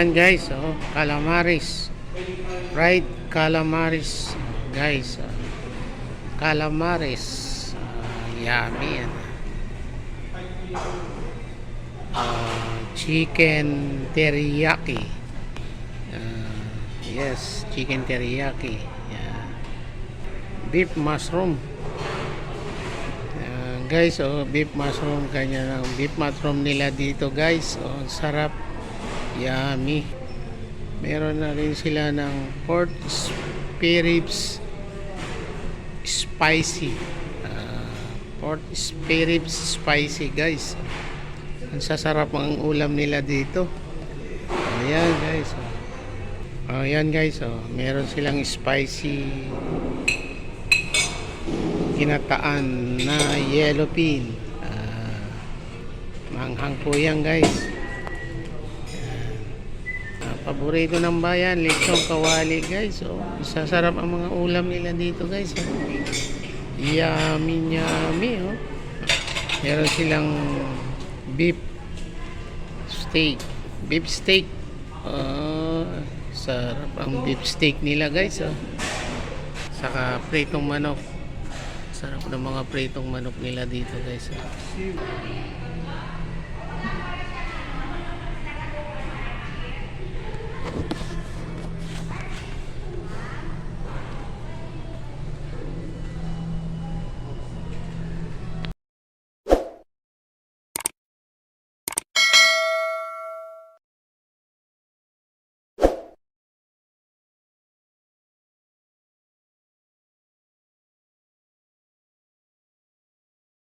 Ayan guys, oh, calamaris. Fried calamaris, guys. oh. calamaris. Ah, yummy yan. Ah, chicken teriyaki. Ah, yes, chicken teriyaki. Yeah. Beef mushroom. Ah, guys, oh, beef mushroom kanya ng beef mushroom nila dito, guys. Oh, sarap. Yummy. Meron na rin sila ng pork spare ribs spicy. Ah, pork spare ribs spicy, guys. Ang sasarap ang ulam nila dito. Ayan, guys. Oh, ayan, guys. Oh. Meron silang spicy ginataan na yellow pin. Ah, manghang po yan, guys. Ah, paborito ng bayan, lechong kawali guys. Oh, sasarap ang mga ulam nila dito guys. Oh. Yummy, yummy. Oh. Meron silang beef steak. Beef steak. Oh, sarap ang beef steak nila guys. Oh. Saka pritong manok. Sarap ng mga pritong manok nila dito guys.